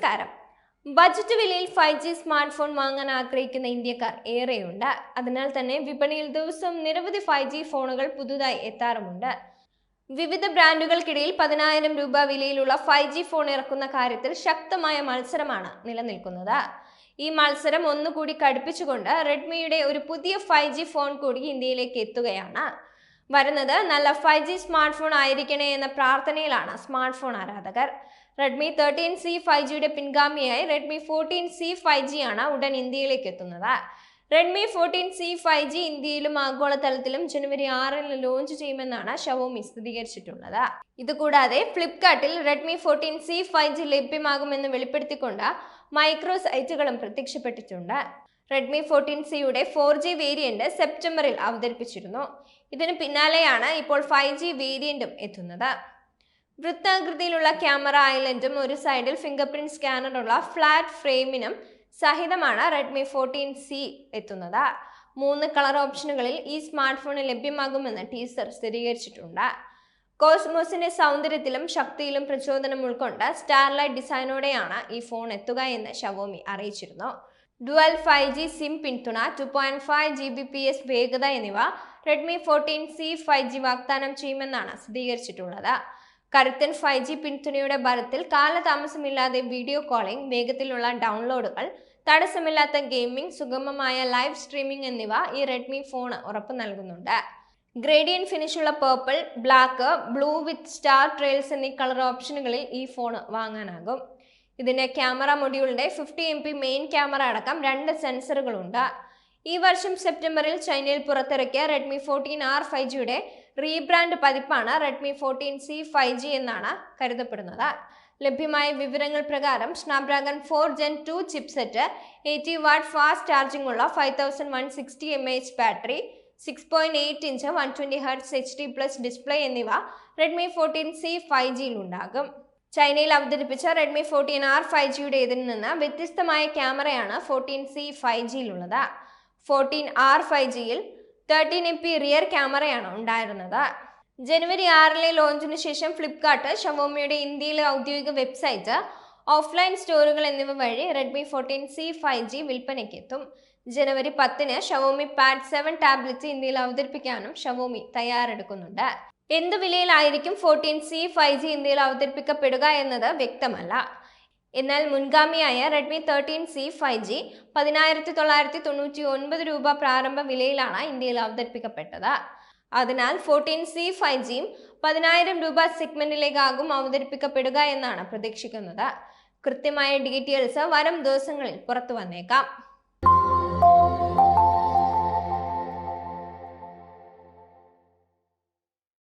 നമസ്കാരം. ബജറ്റ് വിലയിൽ five G smart phone വാങ്ങാൻ ആഗ്രഹിക്കുന്ന ഇന്ത്യക്കാർ ഏറെയുണ്ട്. അതിനാൽ തന്നെ വിപണിയിൽ ദിവസം നിരവധി ഫൈവ് ജി ഫോണുകൾ പുതുതായി എത്താറുമുണ്ട്. വിവിധ ബ്രാൻഡുകൾക്കിടയിൽ പതിനായിരം രൂപ വിലയിലുള്ള ഫൈവ് ജി ഫോൺ ഇറക്കുന്ന കാര്യത്തിൽ ശക്തമായ മത്സരമാണ് നിലനിൽക്കുന്നത്. ഈ മത്സരം ഒന്നുകൂടി കടുപ്പിച്ചുകൊണ്ട് റെഡ്മിയുടെ ഒരു പുതിയ ഫൈവ് ജി ഫോൺ കൂടി ഇന്ത്യയിലേക്ക് എത്തുകയാണ്. വരുന്നത് നല്ല ഫൈവ് ജി സ്മാർട്ട് ഫോൺ ആയിരിക്കണേ എന്ന പ്രാർത്ഥനയിലാണ് സ്മാർട്ട് ഫോൺ ആരാധകർ. റെഡ്മി തേർട്ടീൻ സി ഫൈവ് ജിയുടെ പിൻഗാമിയായി Redmi fourteen C five G ആണ് ഉടൻ ഇന്ത്യയിലേക്ക് എത്തുന്നത്. Redmi fourteen C five G ഇന്ത്യയിലും ആഗോളതലത്തിലും ജനുവരി ആറിന് ലോഞ്ച് ചെയ്യുമെന്നാണ് ഷവോമി സ്ഥിരീകരിച്ചിട്ടുള്ളത്. ഇതുകൂടാതെ ഫ്ലിപ്കാർട്ടിൽ Redmi fourteen C five G ലഭ്യമാകുമെന്ന് വെളിപ്പെടുത്തിക്കൊണ്ട് മൈക്രോ സൈറ്റുകളും പ്രത്യക്ഷപ്പെട്ടിട്ടുണ്ട്. റെഡ്മി ഫോർട്ടീൻ സിയുടെ ഫോർ ജി വേരിയന്റ് സെപ്റ്റംബറിൽ അവതരിപ്പിച്ചിരുന്നു. ഇതിന് പിന്നാലെയാണ് ഇപ്പോൾ ഫൈവ് ജി വേരിയന്റും എത്തുന്നത്. വൃത്താകൃതിയിലുള്ള ക്യാമറ ഐലൻഡും ഒരു സൈഡിൽ ഫിംഗർ പ്രിന്റ് സ്കാനറുള്ള ഫ്ലാറ്റ് ഫ്രെയിമിനും സഹിതമാണ് റെഡ്മി ഫോർട്ടീൻ സി എത്തുന്നത്. മൂന്ന് കളർ ഓപ്ഷനുകളിൽ ഈ സ്മാർട്ട് ഫോൺ ലഭ്യമാകുമെന്ന് ടീസർ സ്ഥിരീകരിച്ചിട്ടുണ്ട്. കോസ്മോസിന്റെ സൗന്ദര്യത്തിലും ശക്തിയിലും പ്രചോദനം ഉൾക്കൊണ്ട് സ്റ്റാർലൈറ്റ് ഡിസൈനോടെയാണ് ഈ ഫോൺ എത്തുക എന്ന് ഷവോമി അറിയിച്ചിരുന്നു. ഡുവൽ ഫൈവ് ജി സിം പിന്തുണ two point five G B P S വേഗത എന്നിവ Redmi fourteen C five G വാഗ്ദാനം ചെയ്യുമെന്നാണ് സ്ഥിരീകരിച്ചിട്ടുള്ളത്. കരുത്തൻ ഫൈവ് ജി പിന്തുണയുടെ ബലത്തിൽ കാലതാമസമില്ലാതെ വീഡിയോ കോളിംഗ് വേഗത്തിലുള്ള ഡൗൺലോഡുകൾ തടസ്സമില്ലാത്ത ഗെയിമിംഗ് സുഗമമായ ലൈവ് സ്ട്രീമിംഗ് എന്നിവ ഈ റെഡ്മി ഫോൺ ഉറപ്പു നൽകുന്നുണ്ട്. Gradient ഫിനിഷുള്ള purple black blue with star trails എന്നീ കളർ ഓപ്ഷനുകളിൽ ഈ ഫോൺ വാങ്ങാനാകും. ഇതിന് ക്യാമറ മൊഡ്യൂളിന്റെ fifty M P main camera അടക്കം രണ്ട് സെൻസറുകളുണ്ട് ഈ വർഷം സെപ്റ്റംബറിൽ ചൈനയിൽ പുറത്തിറക്കിയ റെഡ്മി ഫോർട്ടീൻ ആർ ഫൈവ് ജിയുടെ റീബ്രാൻഡ് പതിപ്പാണ് Redmi fourteen C five G എന്നാണ് കരുതപ്പെടുന്നത്. ലഭ്യമായ വിവരങ്ങൾ പ്രകാരം Snapdragon four gen two chipset eighty watt fast charging ഉള്ള five thousand one sixty M H battery six point eight inch one twenty hertz H D plus display എന്നിവ Redmi fourteen C five ജിയിൽ ഉണ്ടാകും. ചൈനയിൽ അവതരിപ്പിച്ച Redmi fourteen R five ജിയുടെ ഇതിൽ നിന്ന് വ്യത്യസ്തമായ ക്യാമറയാണ് ഫോർട്ടീൻ സി ഫൈവ് ജിയിലുള്ളത് ഫോർട്ടീൻ ആർ ഫൈവ് ജിയിൽ തേർട്ടീൻ എം പി റിയർ ക്യാമറയാണ് ഉണ്ടായിരുന്നത്. ജനുവരി ആറിലെ ലോഞ്ചിന് ശേഷം ഫ്ലിപ്കാർട്ട് ഷവോമിയുടെ ഇന്ത്യയിലെ ഔദ്യോഗിക വെബ്സൈറ്റ് ഓഫ്ലൈൻ സ്റ്റോറുകൾ എന്നിവ വഴി Redmi fourteen C five G വിൽപ്പനയ്ക്ക് എത്തും ജനുവരി പത്തിന് ഷവോമി പാഡ് സെവൻ ടാബ്ലെറ്റ് ഇന്ത്യയിൽ അവതരിപ്പിക്കാനും ഷവോമി തയ്യാറെടുക്കുന്നുണ്ട്. എന്ത് വിലയിലായിരിക്കും ഫോർട്ടീൻ സി ഫൈവ് ജി ഇന്ത്യയിൽ അവതരിപ്പിക്കപ്പെടുക എന്നത് വ്യക്തമല്ല. എന്നാൽ മുൻഗാമിയായ Redmi thirteen C five G പതിനായിരത്തി തൊള്ളായിരത്തി തൊണ്ണൂറ്റി ഒൻപത് രൂപ പ്രാരംഭ വിലയിലാണ് ഇന്ത്യയിൽ അവതരിപ്പിക്കപ്പെട്ടത്. അതിനാൽ ഫോർട്ടീൻ സി ഫൈവ് ജിയും പതിനായിരം രൂപ സെഗ്മെന്റിലേക്കാകും അവതരിപ്പിക്കപ്പെടുക എന്നാണ് പ്രതീക്ഷിക്കുന്നത്. കൃത്യമായ ഡീറ്റെയിൽസ് വരും ദിവസങ്ങളിൽ പുറത്തു വന്നേക്കാം.